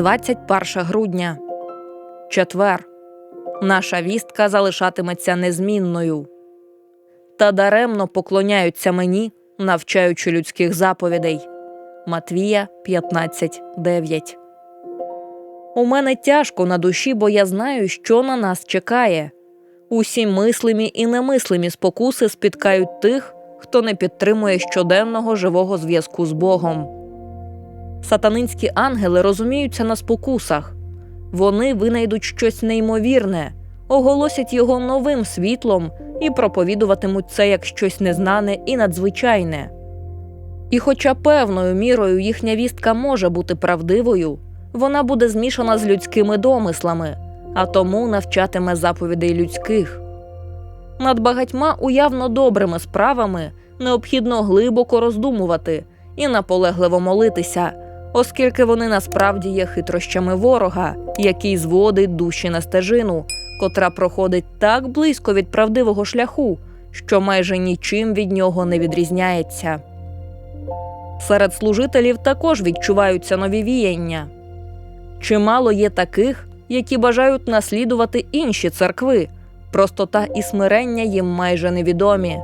21 грудня. Четвер. Наша вістка залишатиметься незмінною. Та даремно поклоняються мені, навчаючи людських заповідей. Матвія 15.9. У мене тяжко на душі, бо я знаю, що на нас чекає. Усі мислимі і немислимі спокуси спіткають тих, хто не підтримує щоденного живого зв'язку з Богом. Сатанинські ангели розуміються на спокусах. Вони винайдуть щось неймовірне, оголосять його новим світлом і проповідуватимуть це як щось незнане і надзвичайне. І, хоча певною мірою їхня вістка може бути правдивою, вона буде змішана з людськими домислами, а тому навчатиме заповідей людських. Над багатьма уявно добрими справами необхідно глибоко роздумувати і наполегливо молитися, оскільки вони насправді є хитрощами ворога, який зводить душі на стежину, котра проходить так близько від правдивого шляху, що майже нічим від нього не відрізняється. Серед служителів також відчуваються нові віяння. Чимало є таких, які бажають наслідувати інші церкви, простота і смирення їм майже невідомі.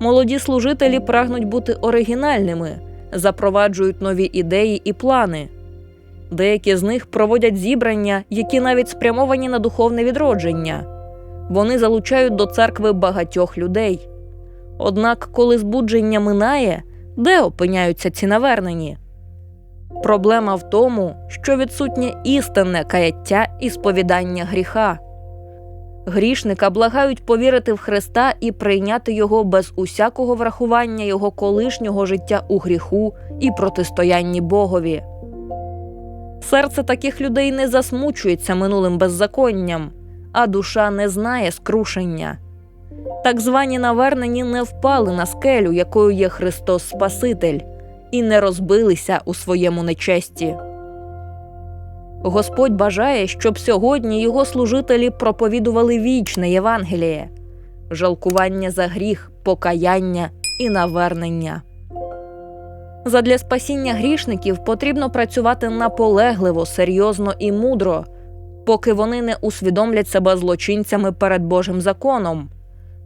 Молоді служителі прагнуть бути оригінальними, запроваджують нові ідеї і плани. Деякі з них проводять зібрання, які навіть спрямовані на духовне відродження. Вони залучають до церкви багатьох людей. Однак, коли збудження минає, де опиняються ці навернені? Проблема в тому, що відсутнє істинне каяття і сповідання гріха. Грішника благають повірити в Христа і прийняти його без усякого врахування його колишнього життя у гріху і протистоянні Богові. Серце таких людей не засмучується минулим беззаконням, а душа не знає скрушення. Так звані навернені не впали на скелю, якою є Христос Спаситель, і не розбилися у своєму нечесті. Господь бажає, щоб сьогодні його служителі проповідували вічне Євангеліє, жалкування за гріх, покаяння і навернення. Задля спасіння грішників потрібно працювати наполегливо, серйозно і мудро, поки вони не усвідомлять себе злочинцями перед Божим законом,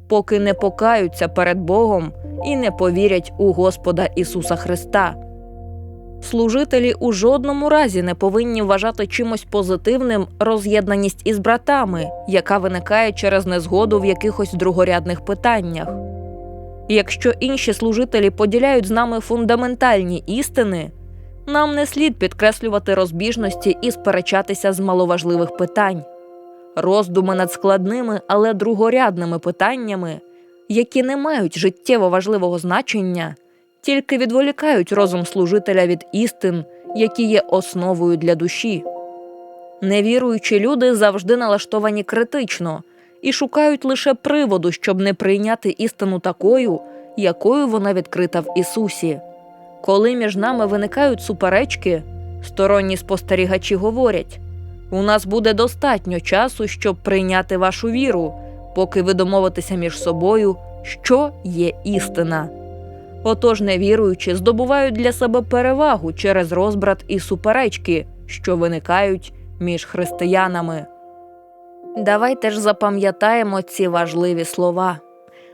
поки не покаються перед Богом і не повірять у Господа Ісуса Христа. Служителі у жодному разі не повинні вважати чимось позитивним роз'єднаність із братами, яка виникає через незгоду в якихось другорядних питаннях. Якщо інші служителі поділяють з нами фундаментальні істини, нам не слід підкреслювати розбіжності і сперечатися з маловажливих питань. Роздуми над складними, але другорядними питаннями, які не мають життєво важливого значення, тільки відволікають розум служителя від істин, які є основою для душі. Невіруючі люди завжди налаштовані критично і шукають лише приводу, щоб не прийняти істину такою, якою вона відкрита в Ісусі. Коли між нами виникають суперечки, сторонні спостерігачі говорять: у нас буде достатньо часу, щоб прийняти вашу віру, поки ви домовитеся між собою, що є істина. Отож, невіруючі здобувають для себе перевагу через розбрат і суперечки, що виникають між християнами. Давайте ж запам'ятаємо ці важливі слова.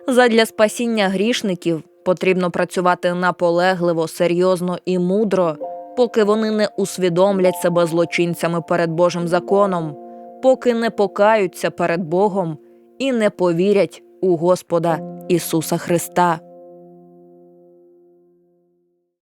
Задля спасіння грішників потрібно працювати наполегливо, серйозно і мудро, поки вони не усвідомлять себе злочинцями перед Божим законом, поки не покаються перед Богом і не повірять у Господа Ісуса Христа.